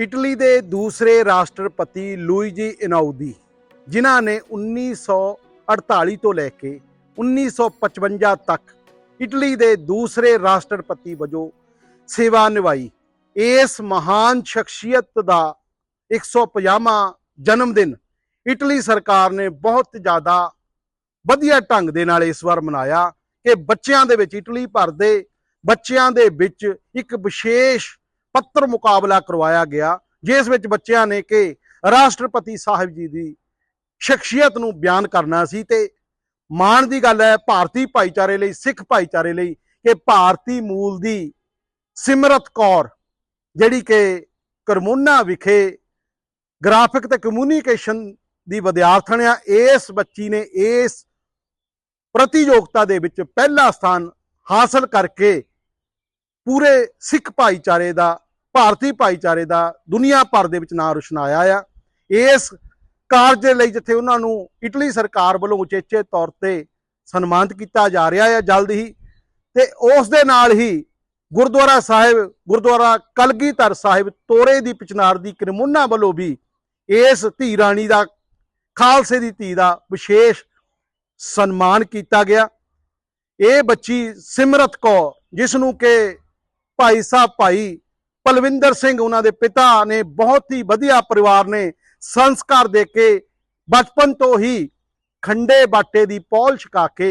Italy ਦੇ ਦੂਸਰੇ ਰਾਸ਼ਟਰਪਤੀ ਲੂਈਜੀ ਇਨਾਉਦੀ ਜਿਨ੍ਹਾਂ ਨੇ 1948 ਤੋਂ ਲੈ ਕੇ 1955 ਤੱਕ ਇਟਲੀ ਦੇ ਦੂਸਰੇ ਰਾਸ਼ਟਰਪਤੀ ਵਜੋਂ ਸੇਵਾ ਨਿਭਾਈ। ਇਸ ਮਹਾਨ ਸ਼ਖਸੀਅਤ ਦਾ 150ਵਾਂ ਜਨਮ ਦਿਨ ਇਟਲੀ ਸਰਕਾਰ ਨੇ ਬਹੁਤ ਜ਼ਿਆਦਾ ਵਧੀਆ ਢੰਗ ਦੇ ਨਾਲ ਇਸ ਵਾਰ ਮਨਾਇਆ ਕਿ ਬੱਚਿਆਂ ਦੇ ਵਿੱਚ, ਇਟਲੀ ਭਰ ਦੇ ਬੱਚਿਆਂ ਦੇ ਵਿੱਚ ਇੱਕ ਵਿਸ਼ੇਸ਼ ਪੱਤਰ ਮੁਕਾਬਲਾ ਕਰਵਾਇਆ ਗਿਆ, ਜਿਸ ਵਿੱਚ ਬੱਚਿਆਂ ਨੇ ਕਿ ਰਾਸ਼ਟਰਪਤੀ ਸਾਹਿਬ ਜੀ ਦੀ ਸ਼ਖਸੀਅਤ ਨੂੰ ਬਿਆਨ ਕਰਨਾ ਸੀ ਤੇ ਮਾਣ ਦੀ ਗੱਲ ਹੈ, ਭਾਰਤੀ ਭਾਈਚਾਰੇ ਲਈ, ਸਿੱਖ ਭਾਈਚਾਰੇ ਲਈ ਕਿ ਭਾਰਤੀ ਮੂਲ ਦੀ ਸਿਮਰਤ ਕੌਰ, ਜਿਹੜੀ ਕਿ ਕਰਮੋਨਾ ਵਿਖੇ ਗ੍ਰਾਫਿਕ ਤੇ ਕਮਿਊਨੀਕੇਸ਼ਨ ਦੀ ਵਿਦਿਆਰਥਣ ਆ, ਇਸ ਬੱਚੀ ਨੇ ਇਸ ਪ੍ਰਤੀਯੋਗਤਾ ਦੇ ਵਿੱਚ ਪਹਿਲਾ ਸਥਾਨ ਹਾਸਲ ਕਰਕੇ ਪੂਰੇ ਸਿੱਖ ਭਾਈਚਾਰੇ ਦਾ, ਭਾਰਤੀ ਭਾਈਚਾਰੇ ਦਾ ਦੁਨੀਆ ਭਰ ਦੇ ਵਿੱਚ ਨਾਂ ਰੁਸ਼ਨਾਇਆ ਆ। ਇਸ ਕਾਰਜ ਦੇ ਲਈ ਜਿੱਥੇ ਉਹਨਾਂ ਨੂੰ ਇਟਲੀ ਸਰਕਾਰ ਵੱਲੋਂ ਉਚੇਚੇ ਤੌਰ ਤੇ ਸਨਮਾਨਿਤ ਕੀਤਾ ਜਾ ਰਿਹਾ ਹੈ ਜਲਦ ਹੀ, ਤੇ ਉਸ ਦੇ ਨਾਲ ਹੀ ਗੁਰਦੁਆਰਾ ਸਾਹਿਬ, ਗੁਰਦੁਆਰਾ ਕਲਗੀਧਰ ਸਾਹਿਬ ਤੋਰੇ ਦੀ ਪਿਚਨਾਰ ਦੀ ਕਰਮੁੰਨਾ ਵੱਲੋਂ ਵੀ ਇਸ ਧੀ ਰਾਣੀ ਦਾ, ਖਾਲਸੇ ਦੀ ਧੀ ਦਾ ਵਿਸ਼ੇਸ਼ ਸਨਮਾਨ ਕੀਤਾ ਗਿਆ। ਇਹ ਬੱਚੀ ਸਿਮਰਤ ਕੌਰ ਜਿਸ ਨੂੰ ਕਿ ਭਾਈ ਸਾਹਿਬ ਭਾਈ ਪਲਵਿੰਦਰ ਸਿੰਘ ਉਹਨਾਂ ਦੇ ਪਿਤਾ ਨੇ ਬਹੁਤ ਹੀ ਵਧੀਆ ਪਰਿਵਾਰ ਨੇ ਸੰਸਕਾਰ ਦੇ ਕੇ ਬਚਪਨ ਤੋਂ ਹੀ ਖੰਡੇ ਬਾਟੇ ਦੀ ਪੌਲ ਛਕਾ ਕੇ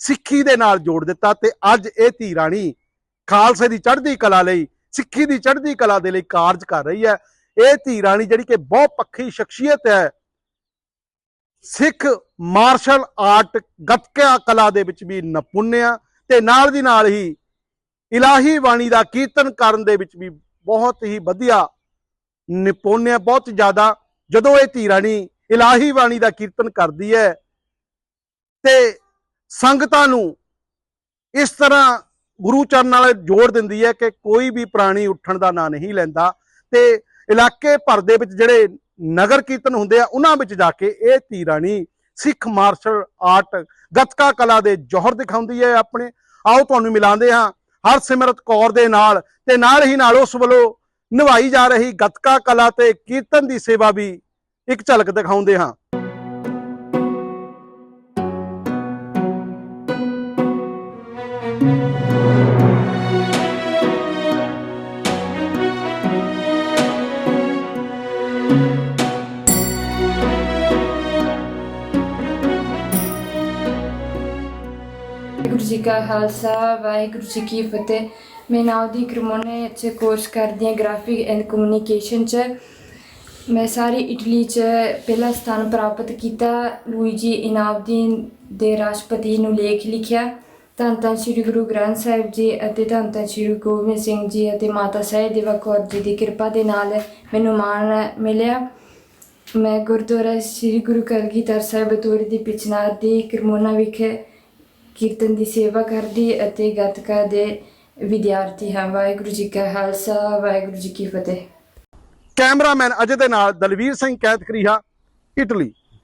ਸਿੱਖੀ ਦੇ ਨਾਲ ਜੋੜ ਦਿੱਤਾ ਤੇ ਅੱਜ ਇਹ ਧੀ ਰਾਣੀ ਖਾਲਸੇ ਦੀ ਚੜ੍ਹਦੀ ਕਲਾ ਲਈ, ਸਿੱਖੀ ਦੀ ਚੜ੍ਹਦੀ ਕਲਾ ਦੇ ਲਈ ਕਾਰਜ ਕਰ ਰਹੀ ਹੈ। ਇਹ ਧੀ ਰਾਣੀ ਜਿਹੜੀ ਕਿ ਬਹੁਤ ਪੱਖੀ ਸ਼ਖਸੀਅਤ ਹੈ, ਸਿੱਖ ਮਾਰਸ਼ਲ ਆਰਟ ਗੱਤਕਾ ਕਲਾ ਦੇ ਵਿੱਚ ਵੀ ਨਪੁੰਨਿਆ ਤੇ ਨਾਲ ਦੀ ਨਾਲ ਹੀ ਇਲਾਹੀ ਬਾਣੀ ਦਾ ਕੀਰਤਨ ਕਰਨ ਦੇ ਵਿੱਚ ਵੀ ਬਹੁਤ ਹੀ ਵਧੀਆ ਨਿਪੁੰਨ ਹੈ, ਬਹੁਤ ਜ਼ਿਆਦਾ ਜਦੋਂ ਇਹ ਧੀ ਰਾਣੀ ਇਲਾਹੀ ਬਾਣੀ ਦਾ ਕੀਰਤਨ ਕਰਦੀ ਹੈ ਤੇ ਸੰਗਤਾਂ ਨੂੰ ਇਸ ਤਰ੍ਹਾਂ ਗੁਰੂ ਚਰਨ ਨਾਲ ਜੋੜ ਦਿੰਦੀ ਹੈ ਕਿ ਕੋਈ ਵੀ ਪ੍ਰਾਣੀ ਉੱਠਣ ਦਾ ਨਾਂ ਨਹੀਂ ਲੈਂਦਾ ਤੇ ਇਲਾਕੇ ਭਰ ਦੇ ਵਿੱਚ ਜਿਹੜੇ ਨਗਰ ਕੀਰਤਨ ਹੁੰਦੇ ਆ, ਉਹਨਾਂ ਵਿੱਚ ਜਾ ਕੇ ਇਹ ਧੀ ਰਾਣੀ ਸਿੱਖ ਮਾਰਸ਼ਲ ਆਰਟ ਗੱਤਕਾ ਕਲਾ ਦੇ ਜੋਹਰ ਦਿਖਾਉਂਦੀ ਹੈ ਆਪਣੇ। ਆਓ ਤੁਹਾਨੂੰ ਮਿਲਾਉਂਦੇ ਹਾਂ ਹਰਸਿਮਰਤ ਕੌਰ ਦੇ ਨਾਲ ਤੇ ਨਾਲ ਹੀ ਨਾਲ ਉਸ ਵੱਲੋਂ ਨਿਭਾਈ ਜਾ ਰਹੀ ਗੱਤਕਾ ਕਲਾ ਤੇ ਕੀਰਤਨ ਦੀ ਸੇਵਾ ਵੀ ਇੱਕ ਝਲਕ ਦਿਖਾਉਂਦੇ ਹਾਂ। ਵਾਹਿਗੁਰੂ ਜੀ ਕਾ ਖਾਲਸਾ, ਵਾਹਿਗੁਰੂ ਜੀ ਕੀ ਫਤਿਹ। ਮੈਂ ਨਾਉਦੀ ਕਰਮੋਨੇ ਚ ਕੋਰਸ ਕਰਦੀ ਹਾਂ ਗ੍ਰਾਫਿਕ ਐਂਡ ਕਮਿਊਨੀਕੇਸ਼ਨ ਚ। ਮੈਂ ਸਾਰੀ ਇਟਲੀ ਚ ਪਹਿਲਾ ਸਥਾਨ ਪ੍ਰਾਪਤ ਕੀਤਾ ਲੂਈਜੀ ਇਨਾਮਦੀਨ ਦੇ ਰਾਸ਼ਟਰਪਤੀ ਨੂੰ ਲੇਖ ਲਿਖਿਆ। ਧੰਨ ਧੰਨ ਸ੍ਰੀ ਗੁਰੂ ਗ੍ਰੰਥ ਸਾਹਿਬ ਜੀ ਅਤੇ ਧੰਨ ਧੰਨ ਸ੍ਰੀ ਗੋਬਿੰਦ ਸਿੰਘ ਜੀ ਅਤੇ ਮਾਤਾ ਸਾਹਿਬ ਦੇਵਾ ਕੌਰ ਜੀ ਦੀ ਕਿਰਪਾ ਦੇ ਨਾਲ ਮੈਨੂੰ ਮਾਣ ਮਿਲਿਆ। ਮੈਂ ਗੁਰਦੁਆਰਾ ਸ੍ਰੀ ਗੁਰੂ ਕਲਗੀਧਰ ਸਾਹਿਬ ਬਤੌਰ ਦੀ ਪਿਛਨਾਰ ਦੀ ਕਰਮੋਨਾ ਵਿਖੇ ਕੀਰਤਨ ਦੀ ਸੇਵਾ ਕਰਦੀ ਅਤੇ ਗੱਤਕਾ ਦੇ ਵਿਦਿਆਰਥੀ ਹਾਂ। ਵਾਹਿਗੁਰੂ ਜੀ ਕਾ ਖਾਲਸਾ, ਵਾਹਿਗੁਰੂ ਜੀ ਕੀ ਫਤਿਹ। ਕੈਮਰਾਮੈਨ ਅਜੇ ਦੇ ਨਾਲ ਦਲਵੀਰ ਸਿੰਘ ਕੈਥਕਰੀਹਾ ਇਟਲੀ।